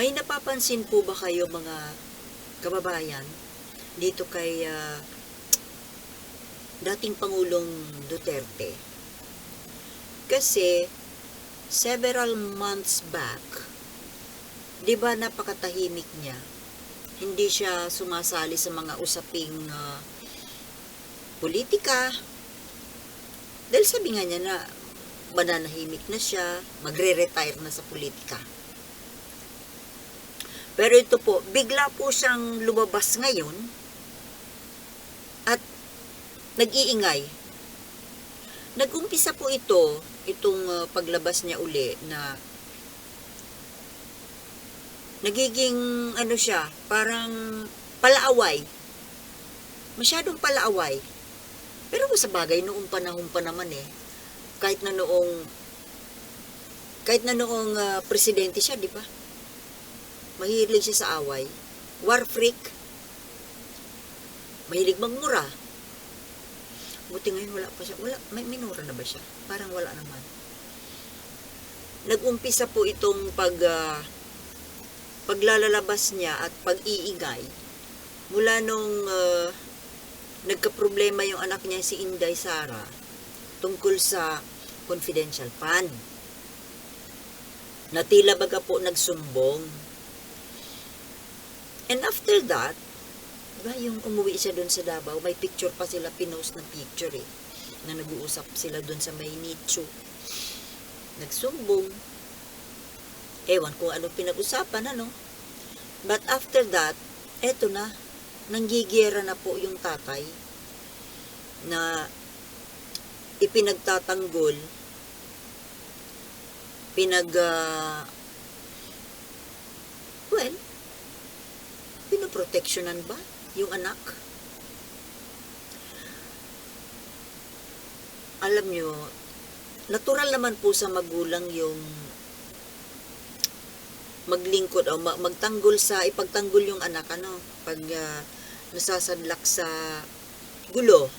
May napapansin po ba kayo mga kababayan dito kay ah, dating Pangulong Duterte? Kasi several months back, 'di ba napakatahimik niya? Hindi siya sumasali sa mga usaping ah, politika. Dahil sabi nga niya na mananahimik na siya, magre-retire na sa politika. Pero ito po, bigla po siyang lumabas ngayon at nag-iingay. Nag-umpisa po ito, itong uh, paglabas niya uli na nagiging ano siya, parang palaaway. Masyadong palaaway. Pero sa bagay, noong panahon pa naman eh, kahit na noong kahit na noong ah, presidente siya, di ba? Mahilig siya sa away. War freak. Mahilig magmura. Buti ngayon wala pa siya. Wala, may minura na ba siya? Parang wala naman. Nag-umpisa po itong pag ah, paglalalabas niya at pag-iingay mula nung ah, nagka-problema yung anak niya si Inday Sara tungkol sa confidential fund. Na tila baga po nagsumbong. And after that, diba, yung umuwi siya doon sa Davao, may picture pa sila, pinost ng picture eh, na nag-uusap sila doon sa may nicho. Nagsumbong. Ewan kung ano pinag-usapan, ano. But after that, eto na, nanggigera na po yung tatay na ipinagtatanggol pinag ah, well pinoproteksyonan ba yung anak? Alam nyo natural naman po sa magulang yung maglingkod o ma- magtanggol sa ipagtanggol yung anak ano pag ah, nasasadlak sa gulo.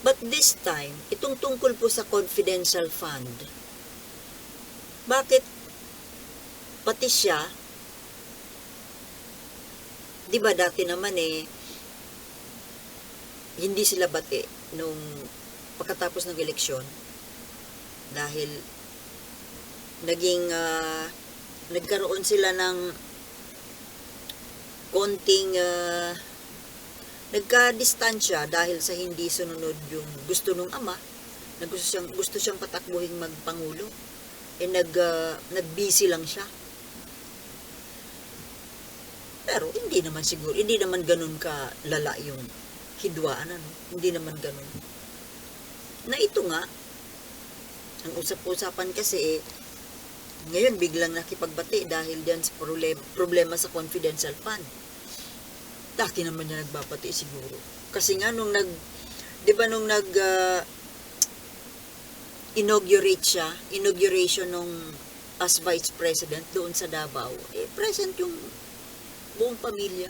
But this time, itong tungkol po sa confidential fund, bakit pati siya, di ba dati naman eh, hindi sila bati nung pagkatapos ng eleksyon? Dahil naging ah, nagkaroon sila ng konting ah, nagka-distansya dahil sa hindi sununod yung gusto nung ama na gusto siyang, gusto siyang patakbuhin magpangulo. Eh nag, ah, nag-busy lang siya pero hindi naman siguro hindi naman ganun ka lala yung hidwaan ano? Hindi naman ganun. Na ito nga ang usap-usapan kasi eh, ngayon biglang nakipagbati dahil diyan sa problema, problema sa confidential fund. Dati naman niya nagbabati siguro. Kasi nga nung nag, di ba nung nag ah, inaugurate siya, inauguration nung as vice president doon sa Davao, eh present yung buong pamilya.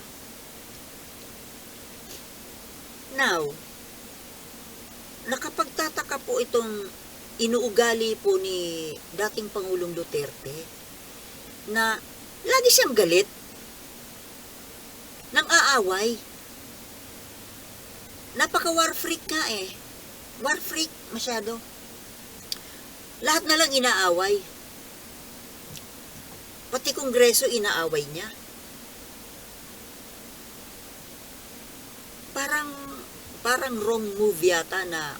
Now, nakapagtataka po itong inuugali po ni dating Pangulong Duterte na lagi siyang galit nang aaway. Napaka war freak nga eh. War freak masyado. Lahat na lang inaaway. Pati kongreso inaaway niya. Parang parang wrong move yata na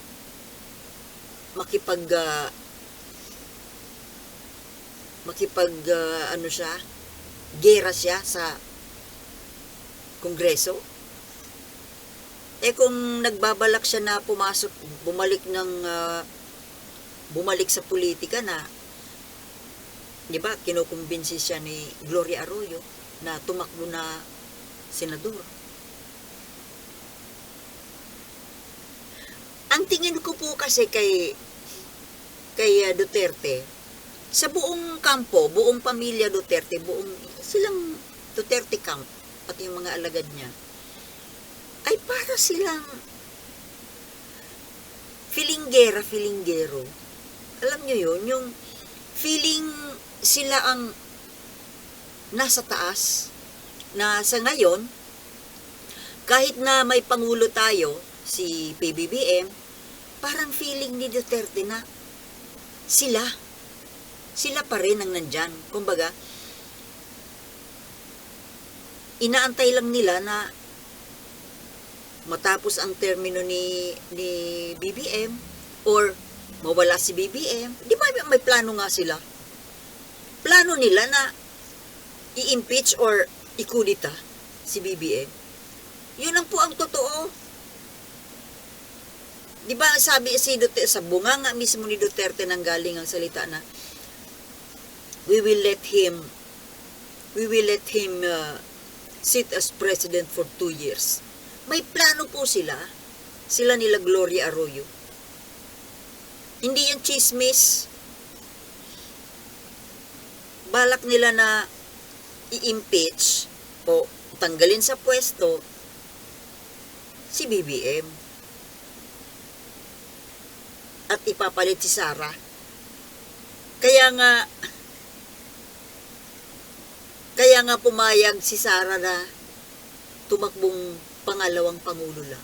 makipag ah, makipag ah, ano siya gera siya sa kongreso. Eh kung nagbabalak siya na pumasok, bumalik ng ah, bumalik sa politika na 'di ba, kinukumbinsi siya ni Gloria Arroyo na tumakbo na senador. Ang tingin ko po kasi kay kay ah, Duterte, sa buong kampo, buong pamilya Duterte, buong silang Duterte camp, pati yung mga alagad niya, ay para silang filinggera, filinggero. Alam nyo yun, yung feeling sila ang nasa taas na sa ngayon, kahit na may pangulo tayo, si PBBM, parang feeling ni Duterte na sila, sila pa rin ang nandyan. Kumbaga, inaantay lang nila na matapos ang termino ni, ni BBM or mawala si BBM. Di ba may- plano nga sila? Plano nila na i-impeach or ikudita si BBM. Yun lang po ang totoo. Di ba sabi si Duterte, sa bunganga mismo ni Duterte nang galing ang salita na we will let him we will let him uh, sit as president for two years. May plano po sila. Sila nila Gloria Arroyo. Hindi yan chismis. Balak nila na i-impeach o tanggalin sa pwesto si BBM. At ipapalit si Sara. Kaya nga kaya nga pumayag si Sara na tumakbong pangalawang pangulo lang.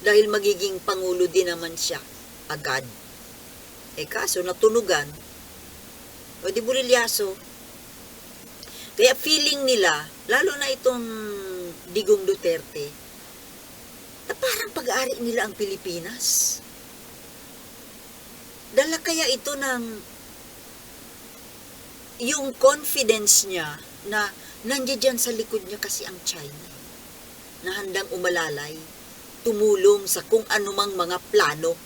Dahil magiging pangulo din naman siya agad. Eh kaso natunugan. O di bulilyaso. Kaya feeling nila, lalo na itong Digong Duterte, na parang pag-aari nila ang Pilipinas. Dala kaya ito ng yung confidence niya na nandiyan sa likod niya kasi ang China na handang umalalay, tumulong sa kung anumang mga plano,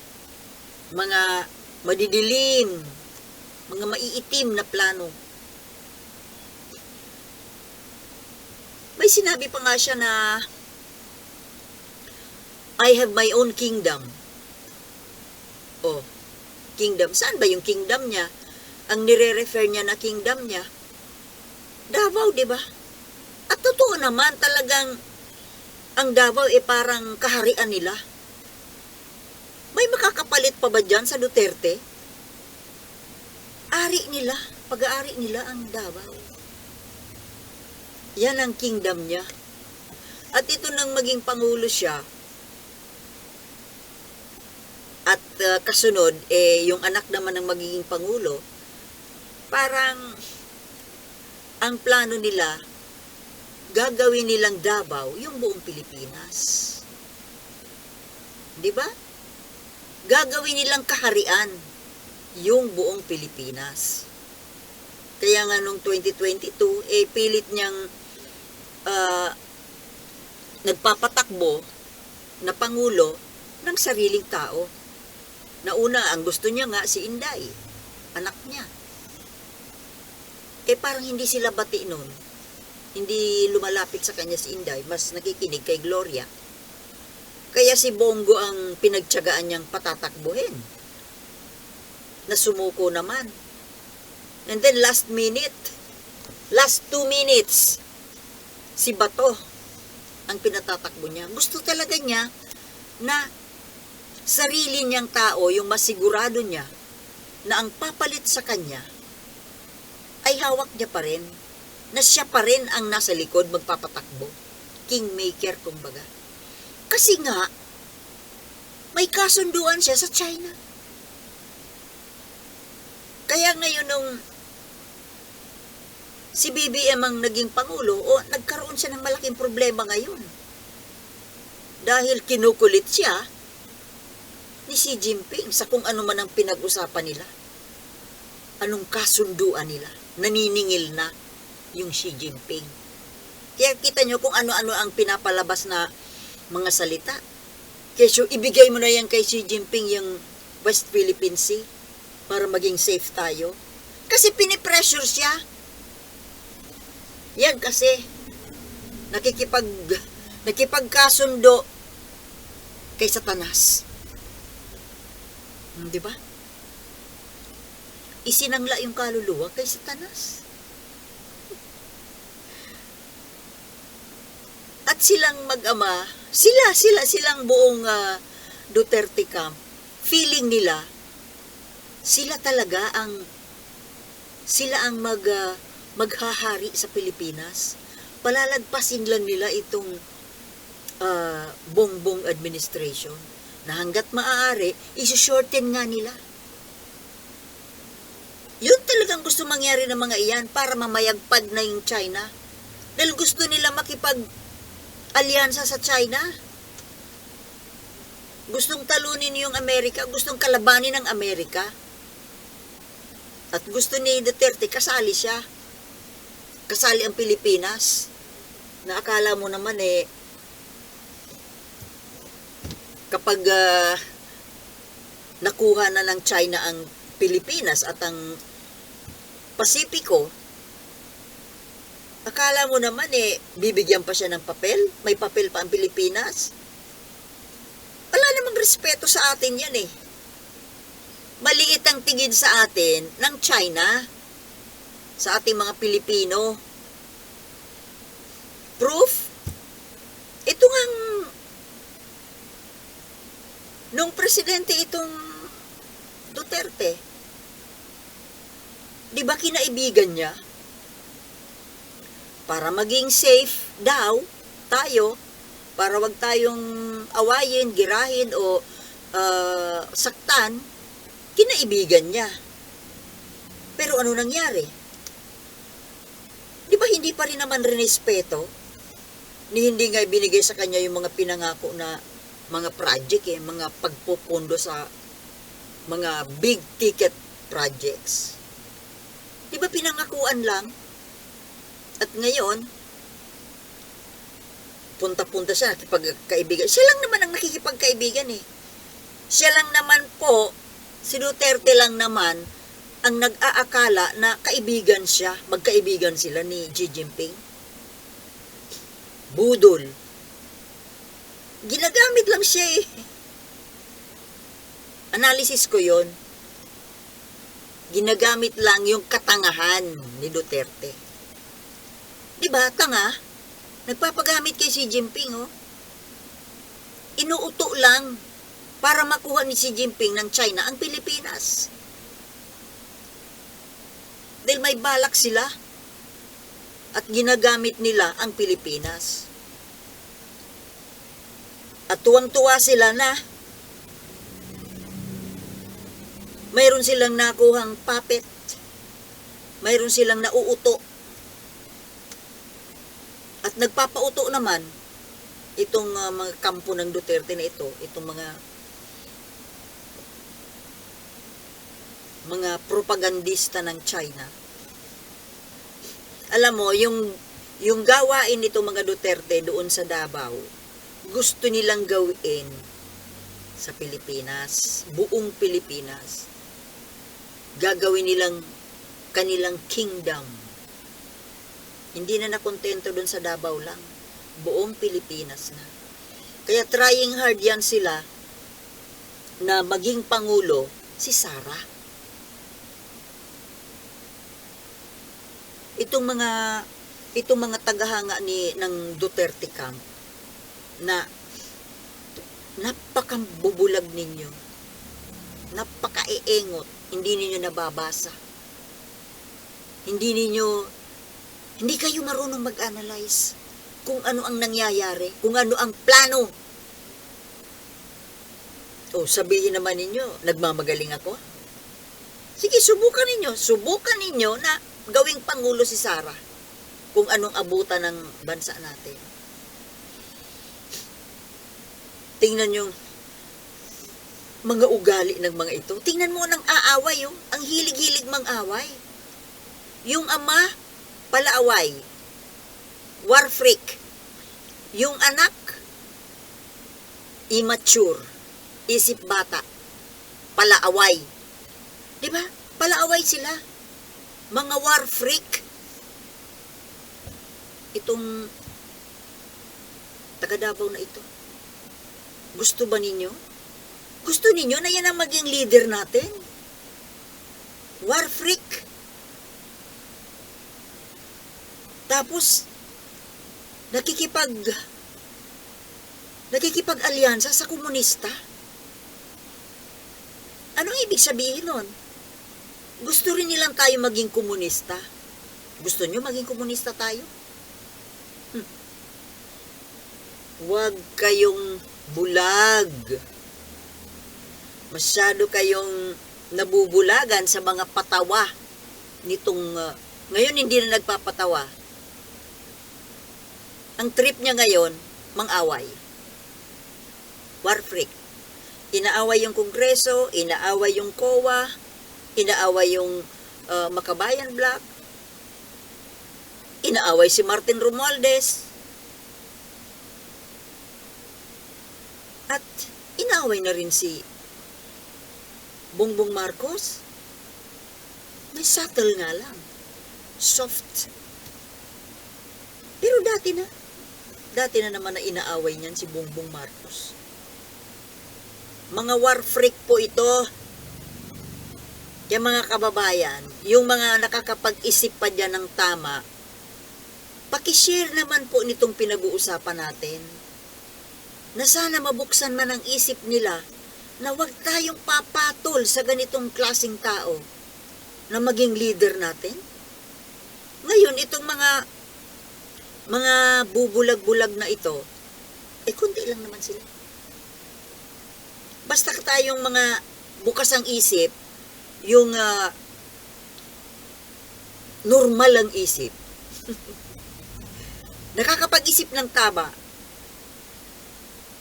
mga madidilim, mga maiitim na plano. May sinabi pa nga siya na I have my own kingdom. Oh, kingdom. Saan ba yung kingdom niya? Ang nire-refer niya na kingdom niya, Davao, di ba? At totoo naman talagang ang Davao eh parang kaharian nila. May makakapalit pa ba dyan sa Duterte? Ari nila, pag-aari nila ang Davao. Yan ang kingdom niya. At ito nang maging pangulo siya, at uh, kasunod, eh, yung anak naman ng magiging pangulo, parang ang plano nila, gagawin nilang Davao yung buong Pilipinas. Di ba? Gagawin nilang kaharian yung buong Pilipinas. Kaya nga nung 2022, eh pilit niyang ah, nagpapatakbo na pangulo ng sariling tao. Na una, ang gusto niya nga si Inday, anak niya. Eh parang hindi sila bati nun. Hindi lumalapit sa kanya si Inday, mas nakikinig kay Gloria. Kaya si Bongo ang pinagtyagaan niyang patatakbuhin. Na sumuko naman. And then last minute, last two minutes, si Bato ang pinatatakbo niya. Gusto talaga niya na sarili niyang tao, yung masigurado niya, na ang papalit sa kanya ay hawak niya pa rin, na siya pa rin ang nasa likod magpapatakbo. Kingmaker, kumbaga. Kasi nga, may kasunduan siya sa China. Kaya ngayon nung si BBM ang naging pangulo, o nagkaroon siya ng malaking problema ngayon. Dahil kinukulit siya ni Xi Jinping sa kung ano man ang pinag-usapan nila. Anong kasunduan nila. Naniningil na yung Xi Jinping. Kaya kita nyo kung ano-ano ang pinapalabas na mga salita. Kesyo, ibigay mo na yan kay Xi Jinping yung West Philippine Sea para maging safe tayo. Kasi pinipressure siya. Yan kasi nakikipag nakipagkasundo kay Satanas. Hmm, Di ba? Isinangla yung kaluluwa kay Satanas. At silang mag-ama, sila, sila, silang buong ah, Duterte camp, feeling nila, sila talaga ang, sila ang mag, ah, maghahari sa Pilipinas. Palalagpasin lang nila itong ah, bongbong administration na hanggat maaari, isushorten nga nila. Yun talagang gusto mangyari ng mga iyan para mamayagpad na yung China. Dahil gusto nila makipag alyansa sa China. Gustong talunin yung Amerika, gustong kalabanin ng Amerika. At gusto ni Duterte, kasali siya. Kasali ang Pilipinas. Na akala mo naman eh, kapag ah, nakuha na ng China ang Pilipinas at ang Pasipiko, akala mo naman eh, bibigyan pa siya ng papel? May papel pa ang Pilipinas? Wala namang respeto sa atin yan eh. Maliit ang tingin sa atin ng China, sa ating mga Pilipino. Proof? Ito ngang nung presidente itong Duterte, di ba kinaibigan niya? Para maging safe daw tayo, para wag tayong awayin, girahin o ah, saktan, kinaibigan niya. Pero ano nangyari? Di ba hindi pa rin naman rinespeto? Ni hindi nga binigay sa kanya yung mga pinangako na mga project eh, mga pagpupundo sa mga big ticket projects. Di ba pinangakuan lang? At ngayon, punta-punta siya, nakipagkaibigan. Siya lang naman ang nakikipagkaibigan eh. Siya lang naman po, si Duterte lang naman, ang nag-aakala na kaibigan siya, magkaibigan sila ni Xi Jinping. Budol. Ginagamit lang siya eh. Analysis ko yon. Ginagamit lang yung katangahan ni Duterte. Di ba, tanga? Nagpapagamit kay Xi Jinping, oh. Inuuto lang para makuha ni Xi Jinping ng China ang Pilipinas. Dahil may balak sila at ginagamit nila ang Pilipinas. At tuwang-tuwa sila na mayroon silang nakuhang puppet. Mayroon silang nauuto. At nagpapauto naman itong uh, mga kampo ng Duterte na ito, itong mga mga propagandista ng China. Alam mo, yung yung gawain nito mga Duterte doon sa Davao, gusto nilang gawin sa Pilipinas, buong Pilipinas. Gagawin nilang kanilang kingdom. Hindi na nakontento doon sa Davao lang. Buong Pilipinas na. Kaya trying hard yan sila na maging pangulo si Sara. Itong mga itong mga tagahanga ni ng Duterte camp na napakabubulag ninyo. Napakaiengot, hindi ninyo nababasa. Hindi ninyo hindi kayo marunong mag-analyze kung ano ang nangyayari, kung ano ang plano. O sabihin naman ninyo, nagmamagaling ako. Sige, subukan ninyo. Subukan ninyo na gawing pangulo si Sara kung anong abutan ng bansa natin. Tingnan yung mga ugali ng mga ito. Tingnan mo ng aaway, yung ang hilig-hilig mang away. Yung ama, palaaway. War freak. Yung anak, immature. Isip bata. Palaaway. Di ba? Palaaway sila. Mga war freak. Itong taga Davao na ito. Gusto ba ninyo? Gusto ninyo na yan ang maging leader natin? War freak. Tapos, nakikipag nakikipag-alyansa sa komunista? Anong ibig sabihin nun? Gusto rin nilang tayo maging komunista? Gusto nyo maging komunista tayo? Huwag kayong bulag. Masyado kayong nabubulagan sa mga patawa nitong uh, ngayon hindi na nagpapatawa. Ang trip niya ngayon, mang-away. War freak. Inaaway yung Kongreso, inaaway yung COA, inaaway yung uh, Makabayan Black, inaaway si Martin Romualdez, at inaaway na rin si Bongbong Marcos. May subtle nga lang. Soft. Pero dati na. Dati na naman na inaaway niyan si Bongbong Marcos. Mga war freak po ito. Kaya mga kababayan, yung mga nakakapag-isip pa dyan ng tama, pakishare naman po nitong pinag-uusapan natin. Na sana mabuksan man ang isip nila na wag tayong papatol sa ganitong klasing tao na maging leader natin. Ngayon, itong mga mga bubulag-bulag na ito, eh kundi lang naman sila. Basta tayong mga bukas ang isip, yung ah, normal ang isip, nakakapag-isip ng tama,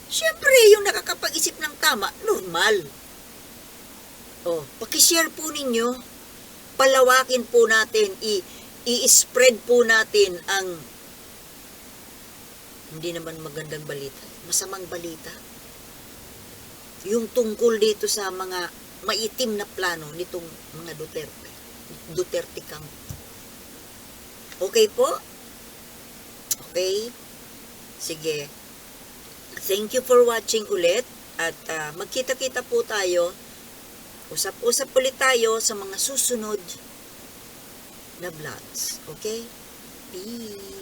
Siyempre, yung nakakapag-isip ng tama, normal. Oh, pakishare po ninyo, palawakin po natin, i- i-spread po natin ang hindi naman magandang balita, masamang balita. Yung tungkol dito sa mga maitim na plano nitong mga Duterte. Duterte Camp. Okay po? Okay? Sige. Thank you for watching ulit at ah, magkita-kita po tayo. Usap-usap ulit tayo sa mga susunod na vlogs. Okay? Peace!